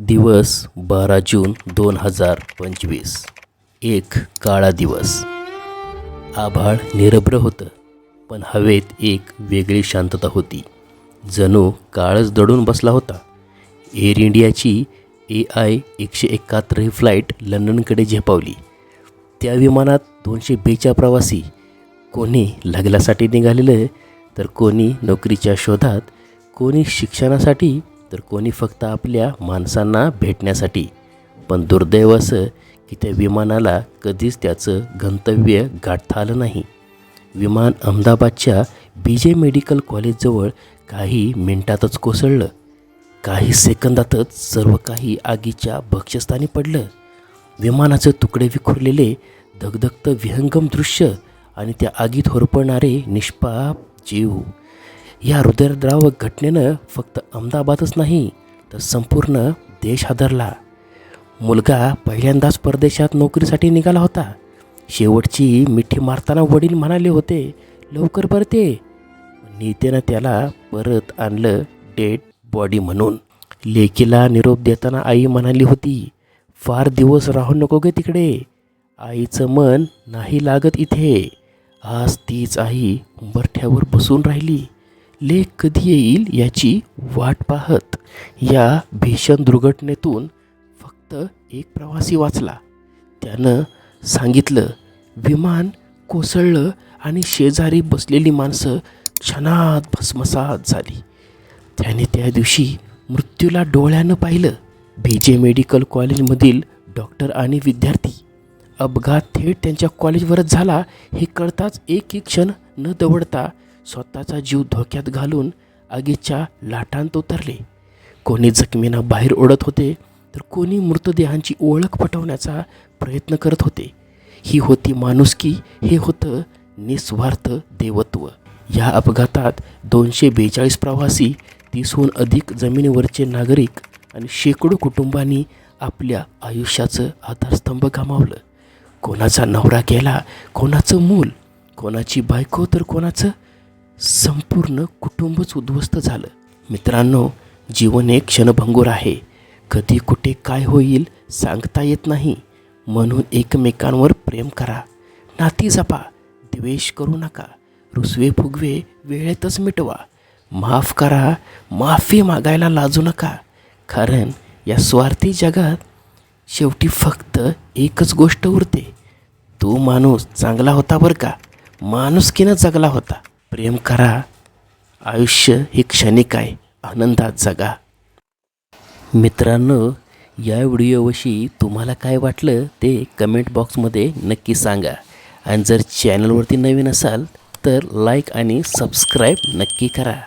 दिवस बारा जून दोन हजार पंचवीस. एक काळा दिवस. आभाळ निरभ्र होतं पण हवेत एक वेगळी शांतता होती. जणू काळच दडून बसला होता. एअर इंडियाची ए आय एकशे एकाहत्तर ही फ्लाईट लंडनकडे झेपावली. त्या विमानात दोनशे बेच्या प्रवासी. कोणी लग्नासाठी निघालेलं तर कोणी नोकरीच्या शोधात कोणी शिक्षणासाठी तर कोणी फक्त आपल्या माणसांना भेटण्यासाठी. पण दुर्दैव असं की त्या विमानाला कधीच त्याचं गंतव्य गाठता आलं नाही. विमान अहमदाबादच्या बी जे मेडिकल कॉलेजजवळ काही मिनिटातच कोसळलं. काही सेकंदातच सर्व काही आगीच्या भक्ष्यस्थानी पडलं. विमानाचे तुकडे विखुरलेले धगधगतं विहंगम दृश्य आणि त्या आगीत होरपळणारे निष्पाप जीव. या हृदयद्रावक घटनेनं फक्त अहमदाबादच नाही तर संपूर्ण देश हादरला. मुलगा पहिल्यांदाच परदेशात नोकरीसाठी निघाला होता. शेवटची मिठी मारताना वडील म्हणाले होते लवकर परते. नीतेनं त्याला परत आणलं डेड बॉडी म्हणून. लेकीला निरोप देताना आई म्हणाली होती फार दिवस राहू नको गे तिकडे. आईचं मन नाही लागत इथे. आज तीच आई उंबरठ्यावर बसून राहिली. लेख कधी येईल याची वाट पाहत या भीषण दुर्घटनेतून फक्त एक प्रवासी वाचला. त्यानं सांगितलं विमान कोसळलं आणि शेजारी बसलेली माणसं क्षणात भस्मसात झाली. त्याने त्या दिवशी मृत्यूला डोळ्यानं पाहिलं. बी. जे. मेडिकल कॉलेजमधील डॉक्टर आणि विद्यार्थी. अपघात थेट त्यांच्या कॉलेजवरच झाला हे कळताच एक एक क्षण न दवडता स्वतःचा जीव धोक्यात घालून आगीच्या लाटांत उतरले. कोणी जखमींना बाहेर ओढत होते तर कोणी मृतदेहांची ओळख पटवण्याचा प्रयत्न करत होते. ही होती माणुसकी हे होतं निस्वार्थ देवत्व. या अपघातात दोनशे बेचाळीस प्रवासी तीसहून अधिक जमिनीवरचे नागरिक आणि शेकडो कुटुंबांनी आपल्या आयुष्याचं आधारस्तंभ गमावलं. कोणाचा नवरा गेला कोणाचं मूल कोणाची बायको तर कोणाचं संपूर्ण कुटुंबच उद्ध्वस्त झालं. मित्रांनो जीवन एक क्षणभंगूर आहे. कधी कुठे काय होईल सांगता येत नाही. म्हणून एकमेकांवर प्रेम करा. नाती जपा. द्वेष करू नका. रुसवे फुगवे वेळेतच मिटवा. माफ करा. माफी मागायला लाजू नका. कारण या स्वार्थी जगात शेवटी फक्त एकच गोष्ट उरते. तो माणूस चांगला होता बरं का? माणुसकीनं जगला होता. प्रेम करा. आयुष्य हे क्षणिक आहे. आनंदात जगा. मित्रांनो या व्हिडिओविषयी तुम्हाला काय वाटलं ते कमेंट बॉक्समध्ये नक्की सांगा. आणि जर चॅनलवरती नवीन असाल तर लाईक आणि सबस्क्राईब नक्की करा.